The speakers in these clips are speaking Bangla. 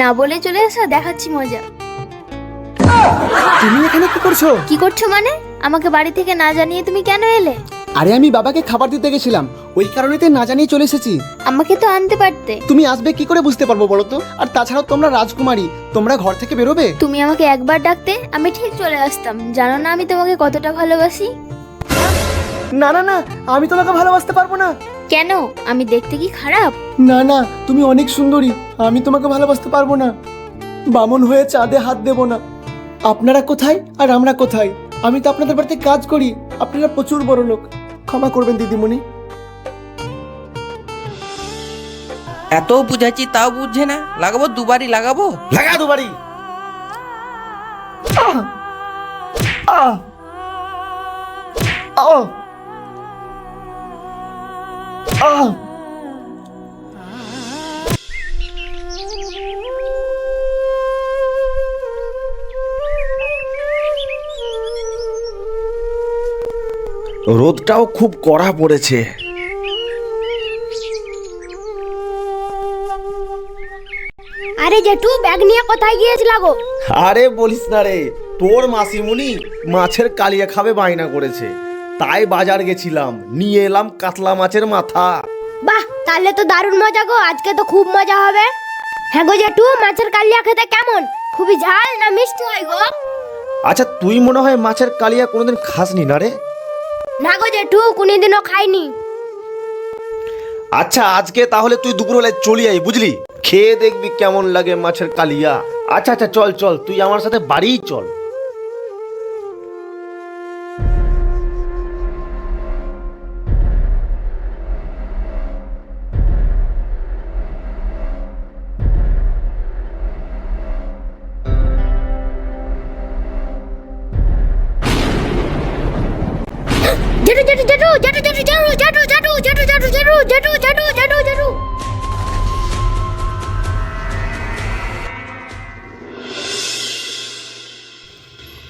না বলে চলে আসা দেখাচ্ছি মজা। তুমি এখানে কি করছ? কি করছ মানে? আমাকে বাড়ি থেকে না জানিয়ে তুমি কেন এলে? আরে আমি বাবাকে খাবার দিতে গেছিলাম। ওই কারণেতে না জানিয়ে চলে এসেছি। আমাকে তো আনতে পারতে। তুমি আসবে কি করে বুঝতে পারব বলো তো? আর তাছাড়াও তোমরা রাজকুমারী তোমরা ঘর থেকে বেরোবে? তুমি আমাকে একবার ডাকতে আমি ঠিক চলে আসতাম। জানো না আমি তোমাকে কতটা ভালোবাসি? না না না আমি তোমাকে ভালোবাসতে পারব না। কেন? আমি দেখতে কি খারাপ? না না তুমি অনেক সুন্দরী। আমি তোমাকে ভালোবাসতে পারব না। বামন হয়ে চাঁদে হাত দেব না। আপনারা কোথায় আর আমরা কোথায়? আমি তো আপনাদের বাড়িতে কাজ করি। আপনারা প্রচুর বড় লোক। ক্ষমা করবেন দিদিমণি। এত বুঝাচ্ছি তাও বুঝছে না। লাগাবো দুবারই লাগাবো? লাগা দুবারই। আহ! আহ! আহ! রোদটাও খুব কড়া পড়েছে। আরে জেঠু ব্যাগ নিয়ে কোথায় গিয়েছিল গো? আরে বলিস না রে তোর মাসিমুনি মাছের কালিয়া খাবে বায়না করেছে। তাই বাজার গেছিলাম। নিয়ে এলাম কাতলা মাছের মাথা। বাহ তাহলে তো দারুণ মজা গো আজকে তো খুব মজা হবে। হ্যাঁ গো জেঠু মাছের কালিয়া খেতে কেমন? খুবই ঝাল না মিষ্টি হয় গো? আচ্ছা তুই মনে হয় মাছের কালিয়া কোনোদিন খাসনি না রে? না গো জেঠু কোনোদিনও খাইনি। আচ্ছা আজকে তাহলে তুই দুপুরবেলায় চলি আই বুঝলি? খেয়ে দেখবি কেমন লাগে মাছের কালিয়া। আচ্ছা আচ্ছা চল চল তুই আমার সাথে বাড়িই চল।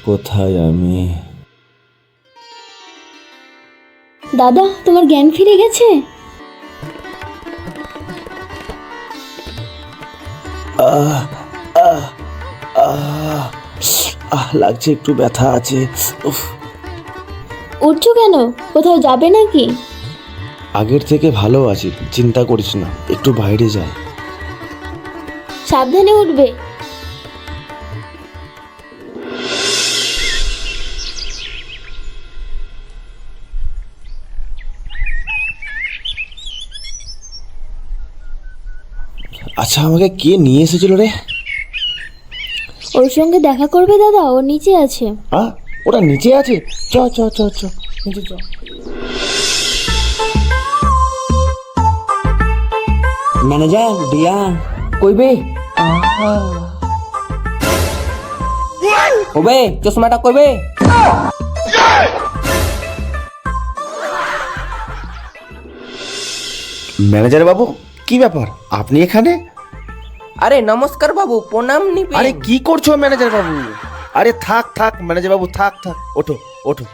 কোথায় আমি? দাদা তোমার জ্ঞান ফিরে গেছে? আহ লাগছে একটু ব্যথা আছে। উফ। উঠছো কেন? কোথাও যাবে নাকি? আগের থেকে ভালো আছি চিন্তা করিস না একটু বাইরে যাই সাবধানে উঠবে। আচ্ছা আমাকে কে নিয়ে এসেছিল রে? ওর সঙ্গে দেখা করবে দাদা ও নিচে আছে। আ ওটা নিচে আছে? চ চ চ চ। নিচে চ। ম্যানেজার দিয়া কইবে ওবে চশমাটা কইবে ম্যানেজার বাবু কি ব্যাপার? আপনি এখানে? আরে নমস্কার বাবু প্রণাম নিবে আরে কি করছ ম্যানেজার বাবু? আরে থাক থাক ম্যানেজার বাবু থাক থাক ওঠো ওঠো।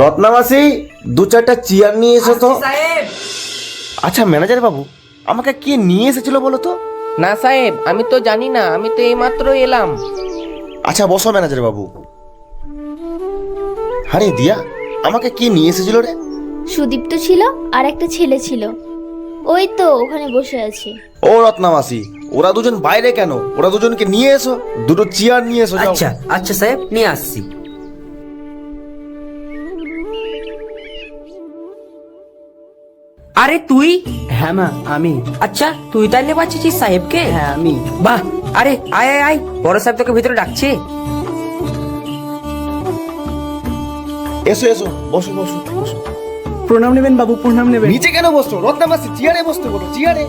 রত্নাবাসী দু চারটা চেয়ার নিয়ে এসো তো। সাহেব। আচ্ছা ম্যানেজার বাবু আমাকে কে নিয়ে এসেছিল বলো তো? না সাহেব আমি তো জানি না আমি তো এইমাত্র এলাম। আচ্ছা বসো ম্যানেজার বাবু। আরে দিয়া আমাকে কে নিয়ে এসেছিল রে? সুদীপ্ত ছিল আর একটা ছেলে ছিল। ওই তো ওখানে বসে আছে। ও রত্নাবাসী ওরা দুজন বাইরে কেন? ওরা দুজনকে নিয়ে এসো। দুটো চেয়ার নিয়ে এসো যাও। আচ্ছা আচ্ছা সাহেব নিয়ে আসছি। আরে তুই? হ্যাঁ মা আমি। আচ্ছা তুই তাইলে পাচ্ছিস সাহেবকে? হ্যাঁ আমি। বাহ আরে আয় আয় আয়। বড় সাহেব তোকে ভিতরে ডাকছে। এসো এসো বসো বসো বসো। প্রণাম নেবেন বাবু প্রণাম নেবেন। নিচে কেন বসছো? রত্নাবাসী চেয়ারে বসতে বলো চেয়ারে।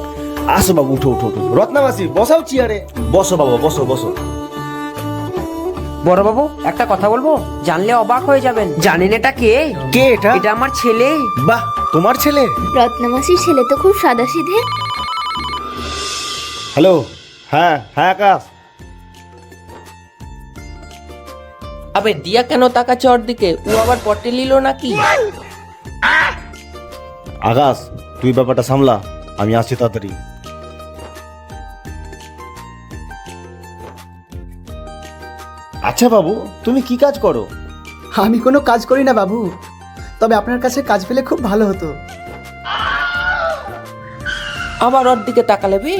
আসো বাবু উঠো উঠো উঠো। রত্নাবাসী বসাও চেয়ারে। বসো বাবা বসো বসো। বড় বাবু একটা কথা বলব? জানলে অবাক হয়ে যাবেন। জানেন এটা কে? কে এটা? এটা আমার ছেলে। বাহ তোমার ছেলে? রত্নমাসির ছেলে তো খুব সাদা সিধে হ্যালো হ্যাঁ হ্যাঁ আকাশ। আবে দিয়া কেন তাকাচ্ছে ওর দিকে? ও আবার পটে নিল নাকি? আকাশ তুই ব্যাপারটা সামলা। আমি আসছি তাড়াতাড়ি। আচ্ছা বাবু তুমি কি কাজ করো? আমি কোনো কাজ করি না বাবু। তবে আপনার কাছে কাজ পেলে খুব ভালো হতো। আবার ওর দিকে তাকালে বি?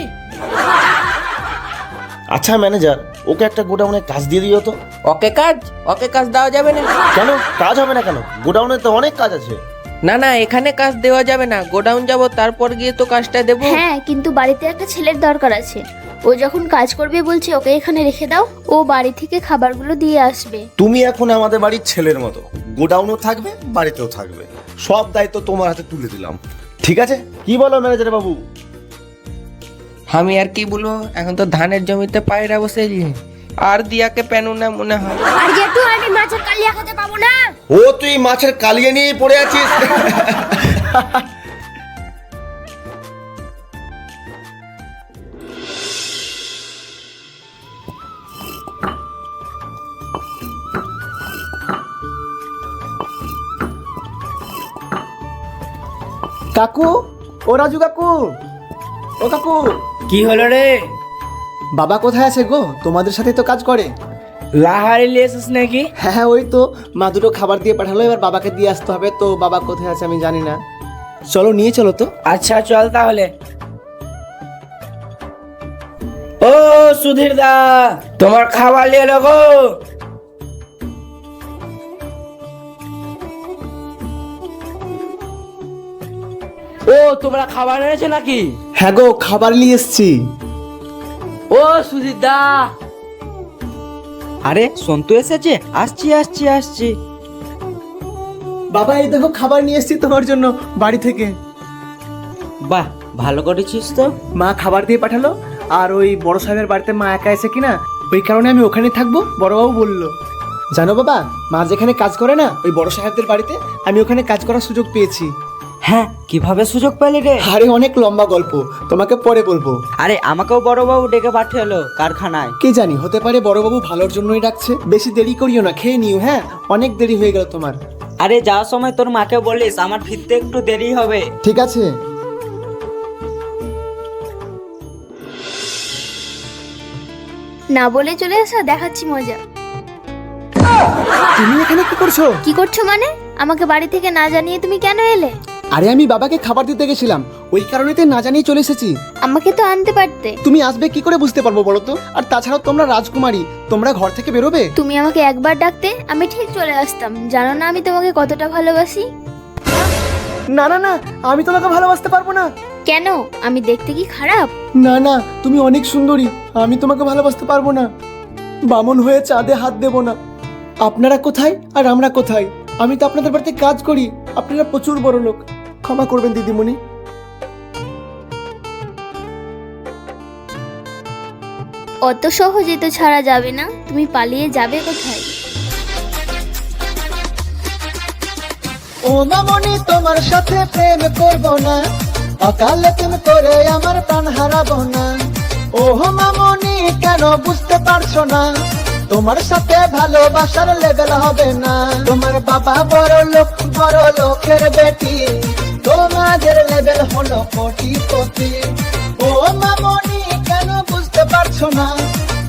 আচ্ছা ম্যানেজার ওকে একটা গোডাউনে কাজ দিয়ে দিও তো। ওকে কাজ? ওকে কাজ দেওয়া যাবে না। কেন? কাজ হবে না কেন? গোডাউনে তো অনেক কাজ আছে। না না এখানে কাজ দেওয়া যাবে না। গোডাউন যাব তারপর গিয়ে তো কাজটা দেবো। হ্যাঁ কিন্তু বাড়িতে একটা ছেলের দরকার আছে। ও যখন কাজ করবে বলছে ওকে এখানে রেখে দাও। ও বাড়ি থেকে খাবারগুলো দিয়ে আসবে। তুমি এখন আমাদের বাড়ির ছেলের মতো। গোডাউনও থাকবে বাড়িতেও থাকবে। সব দায়িত্ব তোমার হাতে তুলে দিলাম। ঠিক আছে? কি বলো ম্যানেজার বাবু? আমি আর কি বলব? এখন তো ধানের জমিতে পায়রা বসেছি আর দিয়াকে পেনু না মনে হয়। আর জেঠু আমি মাছের কালিয়া খেতে পাবো না। ও তুই মাছের কালিয়ে নিয়ে পড়ে আছিস? কাকু ও রাজু কাকু। ও কাকু। কি হলো রে? বাবা কোথায় আছে গো? তোমাদের সাথে তো কাজ করে। লাহারি লিয়েছিস নাকি? হ্যাঁ হ্যাঁ ওই তো। মা দুটো খাবার দিয়ে পাঠালো এবার বাবাকে দিয়ে আসতে হবে। তো বাবা কোথায় আছে আমি জানি না। চলো নিয়ে চলো তো। আচ্ছা চল তাহলে। ও সুধীর দা তোমার খাবার নিয়ে এলো গো। ও তোমরা খাবার এনেছো নাকি? হ্যাঁ গো খাবার নিয়ে এসছি। ও সুধীর দা আরে সন্তু এসেছে? আসছি আসছি আসছি। বাবা এই দেখো খাবার নিয়ে এসছি তোমার জন্য বাড়ি থেকে। বাহ ভালো করেছিস তো। মা খাবার দিয়ে পাঠালো আর ওই বড় সাহেবের বাড়িতে মা একা এসে কিনা ওই কারণে আমি ওখানে থাকব বড়বাবু বলল। জানো বাবা মা যেখানে কাজ করে না ওই বড় সাহেবদের বাড়িতে আমি ওখানে কাজ করার সুযোগ পেয়েছি। হ্যাঁ কীভাবে সুযোগ পেলি রে? আরে অনেক লম্বা গল্প। তোমাকে পরে বলব। আরে আমাকেও বড়বাবু ডেকে পাঠালো কারখানায়। কে জানি হতে পারে বড়বাবু ভালোর জন্যই ডাকছে। বেশি দেরি করিও না খেয়ে নিও হ্যাঁ? অনেক দেরি হয়ে গেল তোমার। আরে যাওয়ার সময় তোর মাকে বলিস আমার ফিরতে একটু দেরি হবে। ঠিক আছে। না বলে চলে আসা দেখাচ্ছি মজা। তুমি এখানে কি করছ? কি করছ মানে? আমাকে বাড়ি থেকে না জানিয়ে তুমি কেন এলে? আরে আমি বাবাকে খাবার দিতে গেছিলাম। ওই কারণেতে না জানিয়ে চলে এসেছি। আমাকে তো আনতে পারতে। তুমি আসবে কি করে বুঝতে পারব বলো তো? আর তাছাড়াও তোমরা রাজকুমারী তোমরা ঘর থেকে বেরোবে? তুমি আমাকে একবার ডাকতে আমি ঠিক চলে আসতাম। জানো না আমি তোমাকে কতটা ভালোবাসি? না না না আমি তোমাকে ভালোবাসতে পারব না। কেন? আমি দেখতে কি খারাপ? না না তুমি অনেক সুন্দরী আমি তোমাকে ভালোবাসতে পারব না। বামন হয়ে চাঁদে হাত দেব না। আপনারা কোথায় আর আমরা কোথায়? আমি তো আপনাদের বাড়িতে কাজ করি আপনারা প্রচুর বড় লোক ক্ষমা করবেন দিদিমণি। অত সহজে তো ছাড়া যাবে না তুমি পালিয়ে যাবে কোথায়? ও মামনি তোমার সাথে প্রেম করব না অকালে তুমি করে আমার প্রাণ হারাবো না। ও মামনি কেন বুঝতে পারছ না তোমার সাথে ভালোবাসার লেভেল হবে না। তোমার বাবা বড় লোক বড় লোকের বেটি তোমাদের লেভেল হলো কোটি কোটি ও মামনি কেন বুঝতে পারছ না?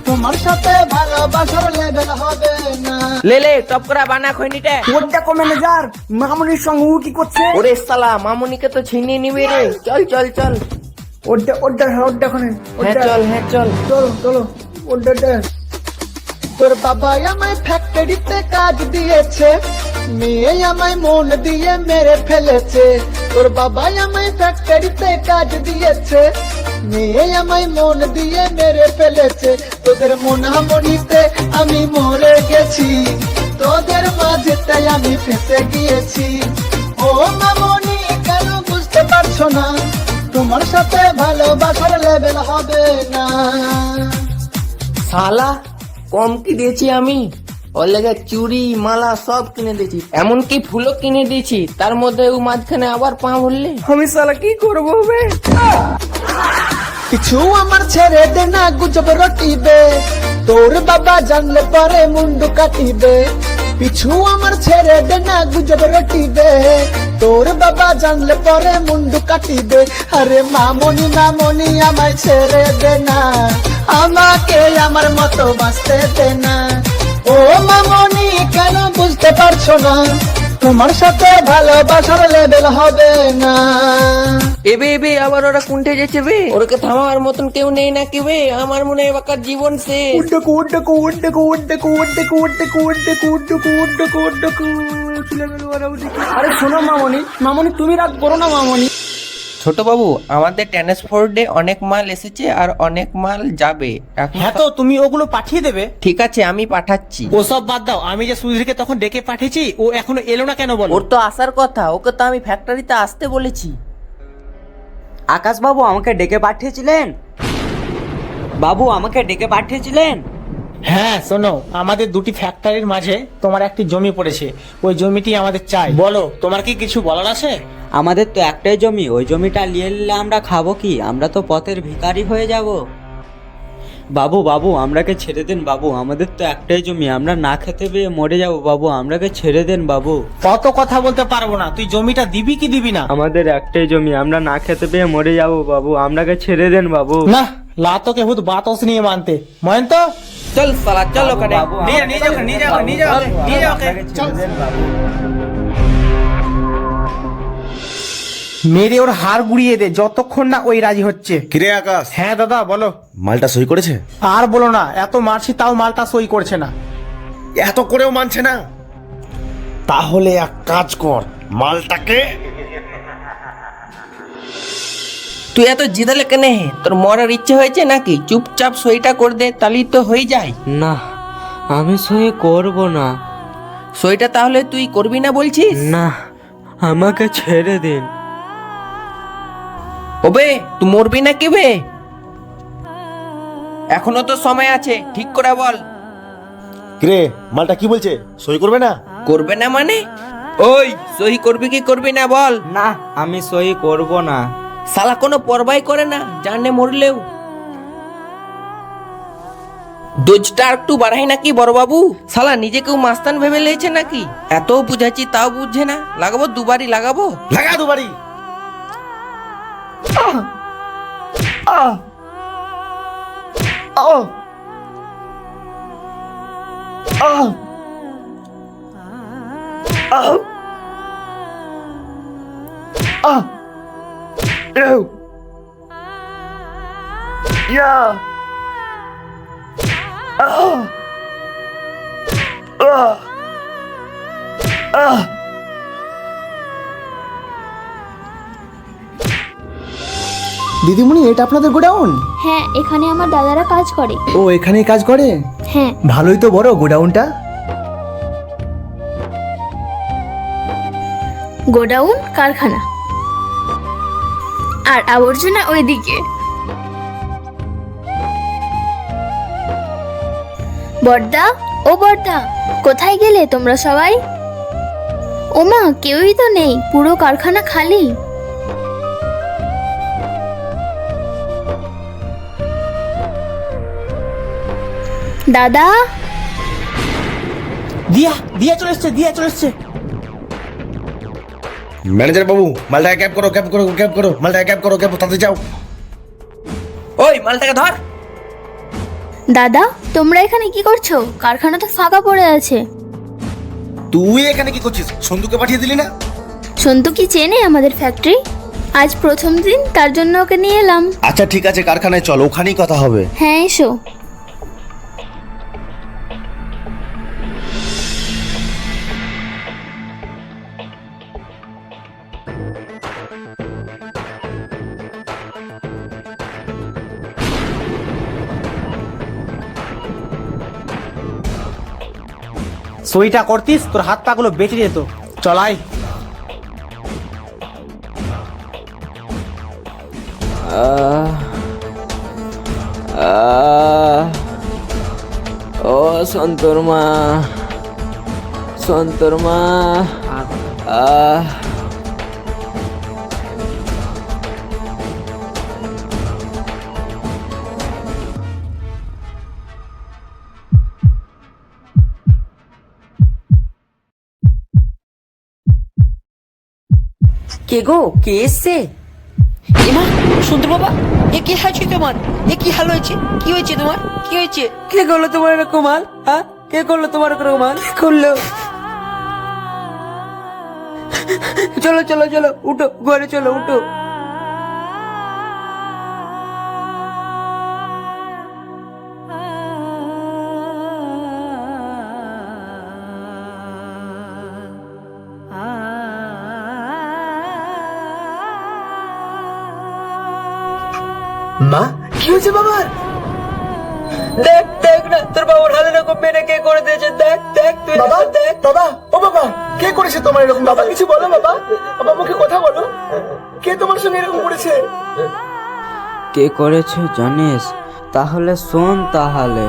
তোমার সাথে ভালোবাসার লেভেল হবে না। লে লে টপ করা বানা খৈনিটা ওর দেখো ম্যানেজার মামনির সঙ্গে ও কি করছে? ওরে সালা মামুনিকে তো ছিনিয়ে নিবি রে। চল চল চল। ওটা ওটা ওটা ওখানে হ্যাঁ চল হ্যাঁ চল। চলো চলো ওটা তোর বাবা আমায় ফ্যাক্টরিতে কাজ দিয়েছে মেয়ে আমায় মন দিয়ে মেরে ফেলেছে। তোর বাবা আমায় ফ্যাক্টরিতে কাজ দিয়েছে, মেয়ে আমায় মন দিয়ে মেরে ফেলেছে। তোদের মনামনিতে আমি মরে গেছি, তোদের মাঝেতে আমি ফেসে গিয়েছি। ও মামনি, কেন বুঝতে পারছ না? তোমার সাথে ভালোবাসার লেভেল হবে না। শালা, কম কি দিয়েছি আমি? ওর লেগে চুড়ি মালা সব কিনে দিয়েছি। এমনকি ফুলও কিনে দিয়েছি। তার মধ্যে ও মাঝখানে আবার পা বললে আমি শালা কি করব বে? কিছু আমার ছেড়ে দে না গুজব রটিবে। তোর বাবা জানলে পরে মুন্ডু কাটিবে। পিছু আমার ছেড়ে দে না গুজব রটিবে। তোর তোর বাবা জানলে পরে মুন্ডু কাটিবে। আরে মামনি মামনি আমায় ছেড়ে দে না। আমাকে আমার মতো বাঁচতে দে না। ও মামনি কেন বুঝতে পারছ না তোমার সাথে ভালোবাসার লেভেল হবে না এবে এবে আবার ওরা কুন্ঠে যাচ্ছে বে ওরকে থামার মতন কেউ নেই নাকি বে আমার মনে হয় বাকার জীবন শেষ উড্ডকু উড্ডকু উড্ডকু উড্ডকু উড্ডকু উড্ডকু উড্ডকু উড্ডকু উড্ডকু উড্ডকু আরে শোনো মামনি মামনি তুমি রাগ করো না মামনি ছোট বাবু আমাদের ট্রান্সপোর্টে অনেক মাল এসেছে আর অনেক মাল যাবে। এখন হ্যাঁ তো তুমি ওগুলো পাঠিয়ে দেবে। ঠিক আছে আমি পাঠাচ্ছি। ওসব বাদ দাও আমি যে সুধীরকে তখন ডেকে পাঠিয়েছি ও এখনও এলো না কেন বলো? ওর তো আসার কথা ওকে তো আমি ফ্যাক্টরিতে আসতে বলেছি। আকাশবাবু আমাকে ডেকে পাঠিয়েছিলেন? বাবু আমাকে ডেকে পাঠিয়েছিলেন? হ্যাঁ শোনো আমাদের দুটি ফ্যাক্টরির মাঝে তোমার একটি জমি পড়েছে। ওই জমিটি আমাদের চাই। বলো তোমার কি কিছু বলার আছে? আমাদের তো একটাই জমি ওই জমিটা নিয়ে নিলে আমরা খাব কি? আমরা তো পথের ভিখারি হয়ে যাব। বাবু বাবু আমরাকে ছেড়ে দেন বাবু। আমাদের তো একটাই জমি আমরা না খেতে পেয়ে মরে যাব বাবু। আমরাকে ছেড়ে দেন বাবু। কত কথা বলতে পারব না তুই জমিটা দিবি কি দিবি না? আমাদের একটাই জমি আমরা না খেতে পেয়ে মরে যাব বাবু। আমরাকে ছেড়ে দেন বাবু। না লাতকে হুদ বাতস নিয়ে মানতে। ময়ন্ত চল সালা চল ওখানে। নিয়ে নিয়ে যাও নিয়ে যাও নিয়ে যাও নিয়ে যাও চল মেরে ওর হার গুড়িয়ে দে যতক্ষণ না ওই রাজি হচ্ছে। কিরে আকাশ? হ্যাঁ দাদা বলো। মালটা সই করেছে? আর বলো না এত মারছি তাও মালটা সই করছে না। এত করেও মানছে না। তাহলে এক কাজ কর মালটাকে তুই এত জিদালে কেনে? তোর মরার ইচ্ছে হয়েছে নাকি? চুপচাপ সইটা করে দে তাহলেই তো হয়ে যায়। না আমি সই করব না। সইটা তাহলে তুই করবি না বলছিস? না আমাকে ছেড়ে দিন। ওবে তুই মরবি না কি বে? এখনও তো সময় আছে ঠিক করে বল। কিরে মালটা কি বলছে? সই করবে না? করবে না মানে? ওই সই করবি কি করবি না বল। না আমি সই করব না। শালা কোনো পরবাই করে না জানে মরলেও দোজটা একটু বাড়াই নাকি বড়বাবু শালা নিজেকেও মাস্তান ভেবে লেছে নাকি এত বুঝাচ্ছি তাও বুঝছে না লাগাবো দুবারই লাগাবো লাগা দুবারই দিদিমণি এটা আপনাদের গোডাউন? হ্যাঁ এখানে আমার দাদারা কাজ করে। ও এখানেই কাজ করে? হ্যাঁ। ভালোই তো বড় গোডাউনটা। গোডাউন কারখানা। আর আবর্জনা ওইদিকে। বর্দা, ও বর্দা, কোথায় গেলে তোমরা সবাই? ওমা, কেউই তো নেই, পুরো কারখানা খালি। দাদা? দিয়া দিয়া চলে এসছে, দিয়া চলে এসছে। ম্যানেজার বাবু মালটাকে ক্যাব করো ক্যাব করো ক্যাব করো মালটাকে ক্যাব করো ক্যাব তাতে যাও। ওই মালটাকে ধর। দাদা তোমরা এখানে কি করছ? কারখানা তো ফাঁকা পড়ে আছে। তুই এখানে কি করছিস? সন্দুকে পাঠিয়ে দিলি না? সন্তু কি চেনে আমাদের ফ্যাক্টরি আজ প্রথম দিন তার জন্য ওকে নিয়ে এলাম। আচ্ছা ঠিক আছে কারখানায় চল ওখানেই কথা হবে। হ্যাঁ এসো। সইটা করতিস তোর হাত পা গুলো বেঁচে যেত। চলাই ও সন্তর্মা সন্তর্মা আহ। কে গো? কে এসছে? এমা সুন্দর বাবা এ কি হয়েছে তোমার? এ কি হাল হয়েছে? কি হয়েছে তোমার? কি হয়েছে? কে করল তোমার এরকম হাল? হ্যাঁ? কে করল তোমার এরকম হাল? করল? চলো চলো চলো উঠো ঘরে চলো উঠো। মা কি হয়েছে বাবার? দেখ দেখ না তোর বাবার হালে এরকম মেরে কে করে দিয়েছে দেখ দেখ তুই বাবা বাবা ও বাবা কে করেছে তোমার এরকম বাবা? কিছু বলো বাবা। বাবা মুখে কথা বলো। কে তোমার সঙ্গে এরকম করেছে? কে করেছে জানিস? তাহলে শোন তাহলে।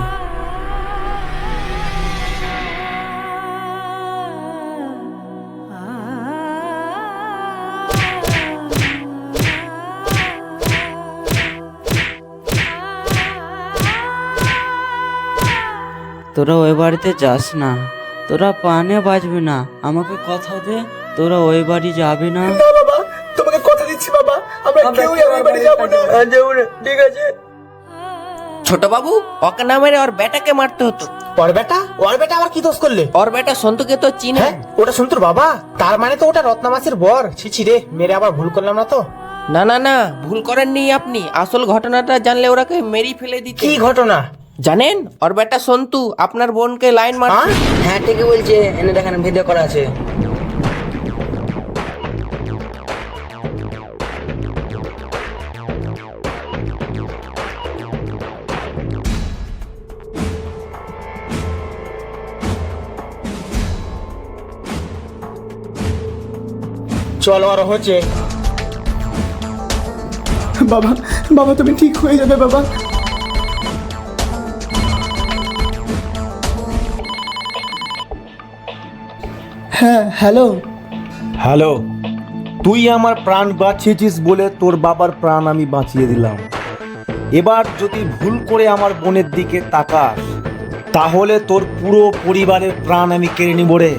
তোরা ওই বাড়িতে যাস না। তোরা পানে বাজবি না। আমাকে কথা দে তোরা ওই বাড়ি যাবি না। বাবা তোমাকে কথা দিচ্ছি বাবা। আমরা কেউ এই বাড়ি যাব না। ঠিক আছে? ছোট বাবু ওকে না মেরে ওর বেটাকে মারতে হতো। ওর বেটা? ওর বেটা আবার কি দোষ করলে? ওর বেটা সন্তুকে তো চিনে। হ্যাঁ ওটা সন্তুর বাবা। তার মানে তো ওটা রত্নামাসির বর। ছিছি রে মেরে আবার ভুল করলাম না তো? না না না ভুল করেননি আপনি। আসল ঘটনাটা জানলে ওরাকে মেরি ফেলে দিতে। কি ঘটনা? জানেন? ওর বেটা সন্তু আপনার বোনকে লাইন মার হ্যাঁ? হ্যাঁ ঠিকই বলছে। এনে দেখেন ভিডিও করা আছে। চলো আর হচ্ছে। বাবা বাবা তুমি ঠিক হয়ে যাবে বাবা। হ্যাঁ হ্যালো। হ্যালো, তুই আমার প্রাণ বাঁচিয়েছিস বলে তোর বাবার প্রাণ আমি বাঁচিয়ে দিলাম। এবার যদি ভুল করে আমার বোনের দিকে তাকাস, তাহলে তোর পুরো পরিবারের প্রাণ আমি কেড়ে নিব রে।